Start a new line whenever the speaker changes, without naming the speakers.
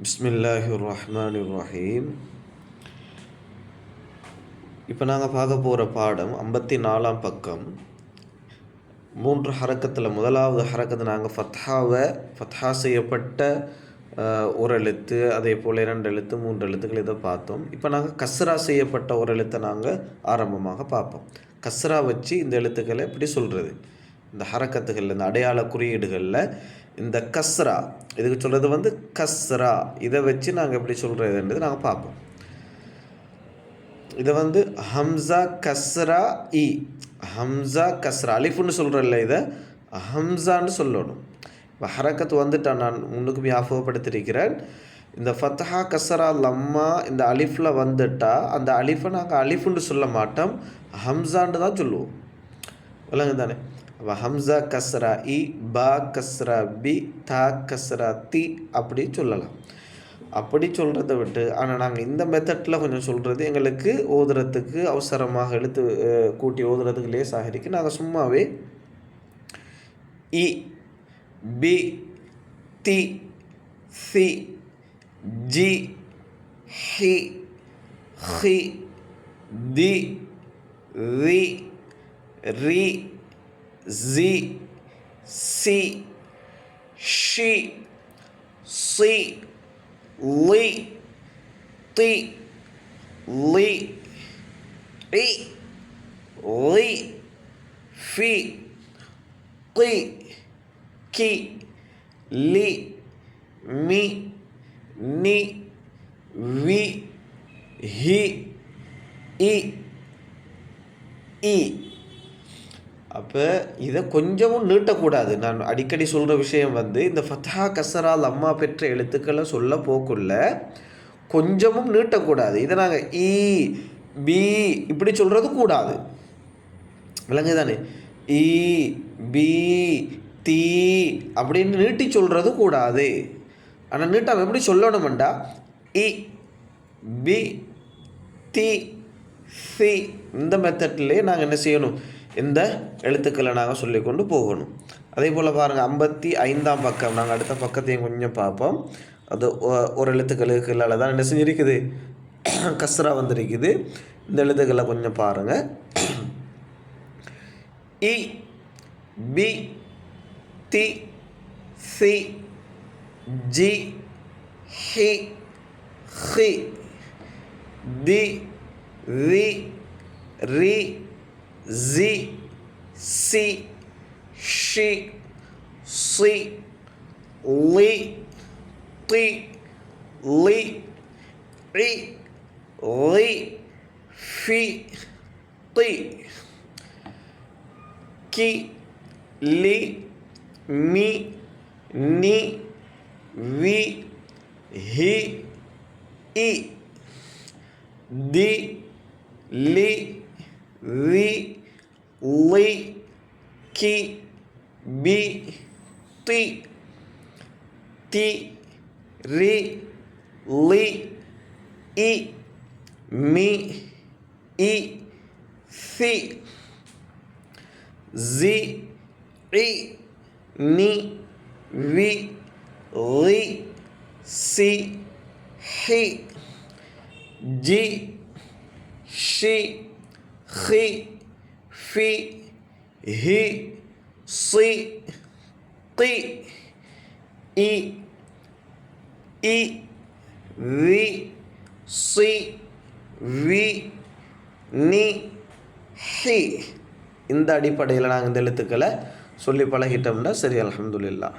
பிஸ்மில்லாஹி ரஹ்மான் ரஹீம் இப்போ நாங்கள் பார்க்க போகிற பாடம் ஐம்பத்தி நாலாம் பக்கம். மூன்று ஹரக்கத்தில் முதலாவது ஹரக்கத்தை நாங்கள் ஃபத்ஹாவை ஃபத்ஹா செய்யப்பட்ட ஒரு எழுத்து அதே போல் இரண்டு எழுத்து மூன்று எழுத்துக்கள் இதை பார்த்தோம். இப்போ நாங்கள் கஸ்ரா செய்யப்பட்ட ஒரு எழுத்தை நாங்கள் ஆரம்பமாக பார்ப்போம். கஸ்ரா வச்சு இந்த எழுத்துக்களை எப்படி சொல்கிறது இந்த ஹரக்கத்துகளில் இந்த அடையாள குறியீடுகளில் இந்த கஸ்ரா இதுக்கு சொல்கிறது வந்து கஸ்ரா. இதை வச்சு நாங்கள் எப்படி சொல்கிறதுன்றது நாங்கள் பார்ப்போம். இதை வந்து ஹம்சா கஸ்ரா இ. ஹம்சா கஸ்ரா அலிஃபுன்னு சொல்கிறல்ல இதை. ஹம்சான்னு சொல்லணும். இப்போ ஹரக்கத் வந்துட்டான் நான் முன்னுக்கு ஞாபகப்படுத்திருக்கிறேன் இந்த ஃபத்ஹா கஸ்ரா லம்மா இந்த அலிஃபில் வந்துட்டா அந்த அலிஃபை நாங்கள் அலிஃபுன்னு சொல்ல மாட்டோம். ஹம்சான்னு தான் சொல்லுவோம். விலங்கு தானே ஹம்சா கஸ்ரா இ பா கஸ்ரா பி தா கஸ்ரா தி அப்படி சொல்லலாம். அப்படி சொல்கிறத விட்டு ஆனால் நாங்கள் இந்த மெத்தட்டில் கொஞ்சம் சொல்கிறது எங்களுக்கு ஓதுறதுக்கு அவசரமாக எழுத்து கூட்டி ஓதுறதுக்கு லேசாக ஆகிருக்கு நாங்கள் சும்மாவே இ பி தி சி ஜி ஹி ஹி தி ரி ரி জি সি শি সি লি তি লি ই লি ফি কি কি লি মি নি vi hi i i அப்போ இதை கொஞ்சமும் நீட்டக்கூடாது. நான் அடிக்கடி சொல்கிற விஷயம் வந்து இந்த ஃபத்தா கசரால் அம்மா பெற்ற எழுத்துக்களை சொல்ல போக்குள்ள கொஞ்சமும் நீட்டக்கூடாது. இதை நாங்கள் இ பி இப்படி சொல்கிறது கூடாது. விளங்குதானே இ பி தீ அப்படின்னு நீட்டி சொல்கிறது கூடாது. ஆனால் நீட்டாம எப்படி சொல்லணுமெண்டா? இ பி தி சி இந்த மெத்தட்லேயே நாங்கள் என்ன செய்யணும்? இந்த எழுத்துக்களை நாங்கள் சொல்லிக்கொண்டு போகணும். அதே போல் பாருங்கள் ஐம்பத்தி ஐந்தாம் பக்கம் நாங்கள் அடுத்த பக்கத்தையும் கொஞ்சம் பார்ப்போம். அது ஒரு எழுத்துக்களுக்கு இல்லாத தான் என்ன செஞ்சிருக்குது? கஸ்ரா வந்திருக்குது. இந்த எழுத்துக்களை கொஞ்சம் பாருங்கள் இ பி தி சி ஜி ஹி ஹி தி ரி ரி ஜி சி ஷி சி லி தி லி ரி லி ஃபி தி கி லி மி நி வி ஹி இ தி லி ரி லி கி பி தி தி ரி லி இ மி இ சி ஜி இ நி வி லி சி ஹி ஜி ஷி ஹி ஃபி ஹி சி தி இ இ வி சி வி நி ஹி இந்த அடிப்படையில் நாங்கள் இந்த எழுத்துக்களை சொல்லி பழகிட்டோம்னா சரி அலமதுல்லா